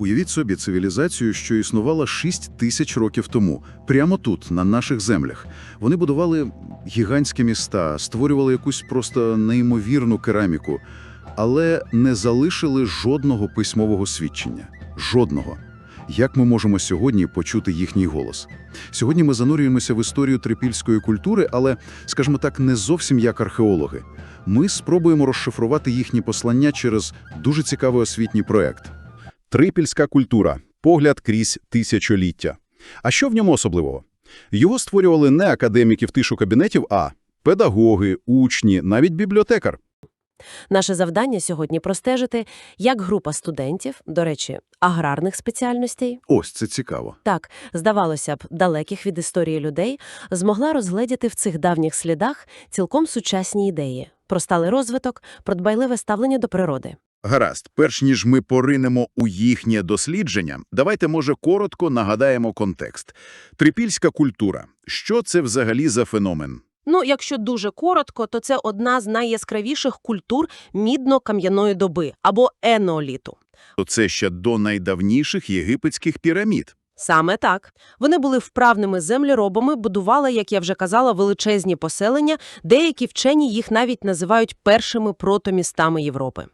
Уявіть собі цивілізацію, що існувала 6 тисяч років тому, прямо тут, на наших землях. Вони будували гігантські міста, створювали якусь просто неймовірну кераміку, але не залишили жодного письмового свідчення. Жодного. Як ми можемо сьогодні почути їхній голос? Сьогодні ми занурюємося в історію трипільської культури, але, скажімо так, не зовсім як археологи. Ми спробуємо розшифрувати їхні послання через дуже цікавий освітній проект. Трипільська культура. Погляд крізь тисячоліття. А що в ньому особливого? Його створювали не академіки в тишу кабінетів, а педагоги, учні, навіть бібліотекар. Наше завдання сьогодні простежити, як група студентів, до речі, аграрних спеціальностей, Ось це цікаво. так, здавалося б, далеких від історії людей, змогла розгледіти в цих давніх слідах цілком сучасні ідеї про сталий розвиток, про дбайливе ставлення до природи. Гаразд, перш ніж ми поринемо у їхнє дослідження, давайте, може, коротко нагадаємо контекст. Трипільська культура. Що це взагалі за феномен? Ну, якщо дуже коротко, то це одна з найяскравіших культур мідно-кам'яної доби або енеоліту. То це ще до найдавніших єгипетських пірамід. Саме так. Вони були вправними землеробами, будували, як я вже казала, величезні поселення, деякі вчені їх навіть називають першими протомістами Європи.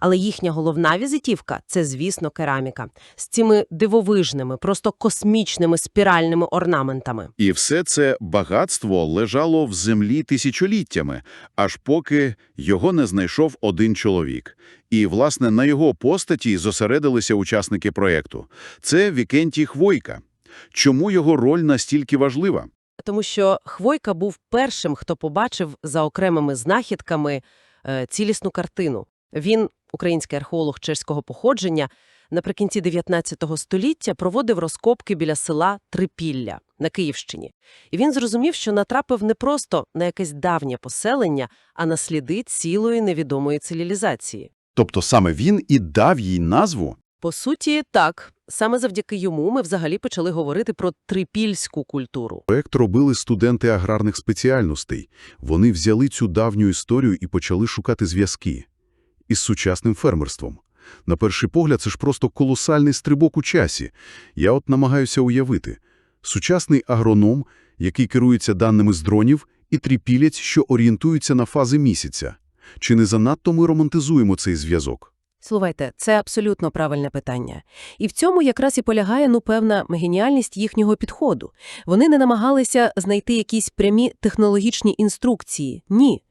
Але їхня головна візитівка – це, звісно, кераміка. З цими дивовижними, просто космічними спіральними орнаментами. І все це багатство лежало в землі тисячоліттями, аж поки його не знайшов один чоловік. І, власне, на його постаті зосередилися учасники проєкту. Це Вікентій Хвойка. Чому його роль настільки важлива? Тому що Хвойка був першим, хто побачив за окремими знахідками е, цілісну картину. Він, український археолог чеського походження, наприкінці 19 століття проводив розкопки біля села Трипілля на Київщині. І він зрозумів, що натрапив не просто на якесь давнє поселення, а на сліди цілої невідомої цивілізації. Тобто саме він і дав їй назву? По суті, так. Саме завдяки йому ми взагалі почали говорити про трипільську культуру. Проект робили студенти аграрних спеціальностей. Вони взяли цю давню історію і почали шукати зв'язки із сучасним фермерством. На перший погляд, це ж просто колосальний стрибок у часі. Я от намагаюся уявити. Сучасний агроном, який керується даними з дронів, і трипілець, що орієнтується на фази місяця. Чи не занадто ми романтизуємо цей зв'язок? Слухайте, це абсолютно правильне питання. І в цьому якраз і полягає, ну, певна геніальність їхнього підходу. Вони не намагалися знайти якісь прямі технологічні інструкції. Ні.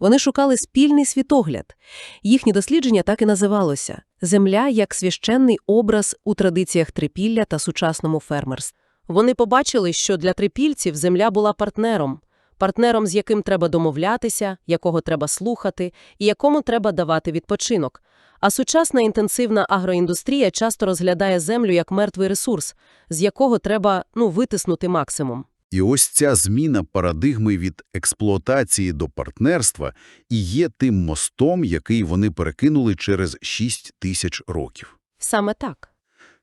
Вони шукали спільний світогляд. Їхнє дослідження так і називалося «Земля як священний образ у традиціях трипілля та сучасному фермерстві». Вони побачили, що для трипільців земля була партнером, партнером, з яким треба домовлятися, якого треба слухати і якому треба давати відпочинок. А сучасна інтенсивна агроіндустрія часто розглядає землю як мертвий ресурс, з якого треба ну, витиснути максимум. І ось ця зміна парадигми від експлуатації до партнерства і є тим мостом, який вони перекинули через 6 тисяч років. Саме так.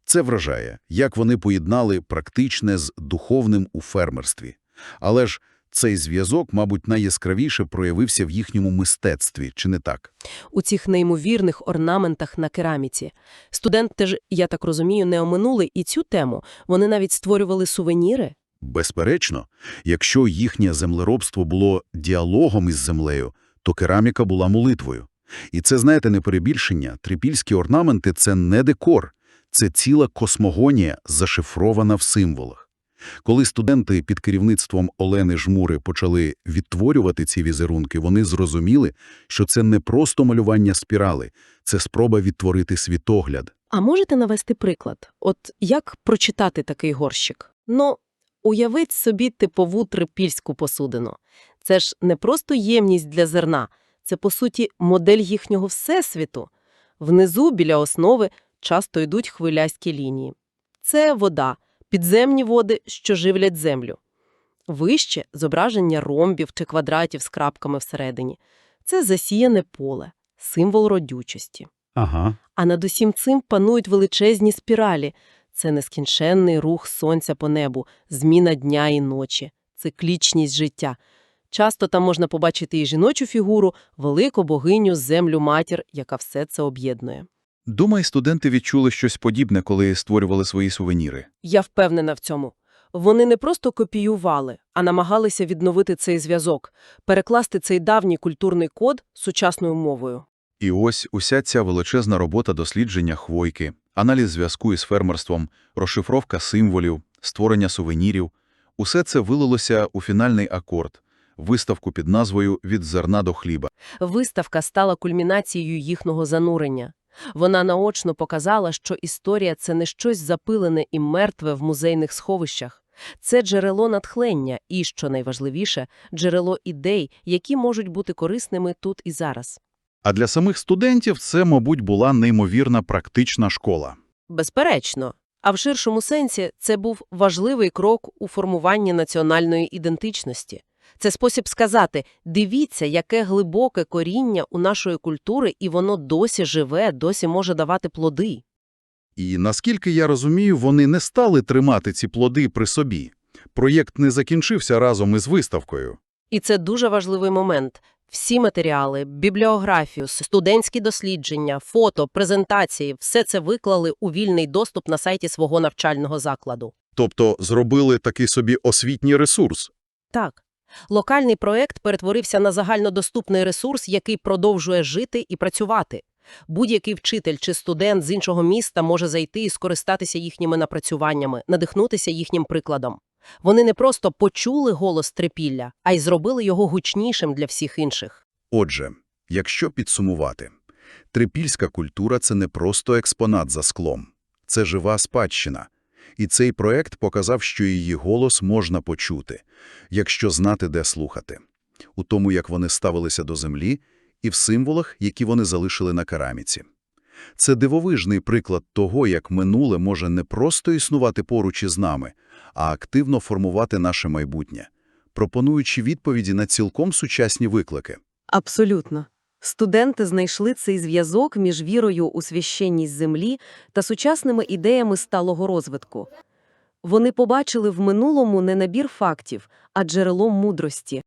Це вражає, як вони поєднали практичне з духовним у фермерстві. Але ж цей зв'язок, мабуть, найяскравіше проявився в їхньому мистецтві, чи не так? У цих неймовірних орнаментах на кераміці. Студенти ж, я так розумію, не оминули і цю тему. Вони навіть створювали сувеніри. Безперечно, якщо їхнє землеробство було діалогом із землею, то кераміка була молитвою. І це, знаєте, не перебільшення. Трипільські орнаменти – це не декор, це ціла космогонія, зашифрована в символах. Коли студенти під керівництвом Олени Жмури почали відтворювати ці візерунки, вони зрозуміли, що це не просто малювання спірали, це спроба відтворити світогляд. А можете навести приклад? От як прочитати такий горщик? Ну, уявіть собі типову трипільську посудину. Це ж не просто ємність для зерна, це, по суті, модель їхнього всесвіту. Внизу, біля основи, часто йдуть хвилясті лінії. Це вода, підземні води, що живлять землю. Вище – зображення ромбів чи квадратів з крапками всередині. Це засіяне поле, символ родючості. Ага. А над усім цим панують величезні спіралі. Це нескінченний рух сонця по небу, зміна дня і ночі, циклічність життя. Часто там можна побачити і жіночу фігуру, велику богиню, землю матір, яка все це об'єднує. Думаю, студенти відчули щось подібне, коли створювали свої сувеніри. Я впевнена в цьому. Вони не просто копіювали, а намагалися відновити цей зв'язок, перекласти цей давній культурний код сучасною мовою. І ось уся ця величезна робота дослідження хвойки, аналіз зв'язку із фермерством, розшифровка символів, створення сувенірів – усе це вилилося у фінальний акорд – виставку під назвою «Від зерна до хліба». Виставка стала кульмінацією їхнього занурення. Вона наочно показала, що історія – це не щось запилене і мертве в музейних сховищах. Це джерело натхнення і, що найважливіше, джерело ідей, які можуть бути корисними тут і зараз. А для самих студентів це, мабуть, була неймовірна практична школа. Безперечно. А в ширшому сенсі це був важливий крок у формуванні національної ідентичності. Це спосіб сказати «дивіться, яке глибоке коріння у нашої культури, і воно досі живе, досі може давати плоди». І, наскільки я розумію, вони не стали тримати ці плоди при собі. Проєкт не закінчився разом із виставкою. І це дуже важливий момент. Всі матеріали, бібліографію, студентські дослідження, фото, презентації – все це виклали у вільний доступ на сайті свого навчального закладу. Тобто зробили такий собі освітній ресурс. Так. Локальний проект перетворився на загальнодоступний ресурс, який продовжує жити і працювати. Будь-який вчитель чи студент з іншого міста може зайти і скористатися їхніми напрацюваннями, надихнутися їхнім прикладом. Вони не просто почули голос трипілля, а й зробили його гучнішим для всіх інших. Отже, якщо підсумувати, трипільська культура – це не просто експонат за склом. Це жива спадщина. І цей проект показав, що її голос можна почути, якщо знати, де слухати. У тому, як вони ставилися до землі, і в символах, які вони залишили на кераміці. Це дивовижний приклад того, як минуле може не просто існувати поруч із нами, а активно формувати наше майбутнє, пропонуючи відповіді на цілком сучасні виклики. Абсолютно. Студенти знайшли цей зв'язок між вірою у священність землі та сучасними ідеями сталого розвитку. Вони побачили в минулому не набір фактів, а джерело мудрості,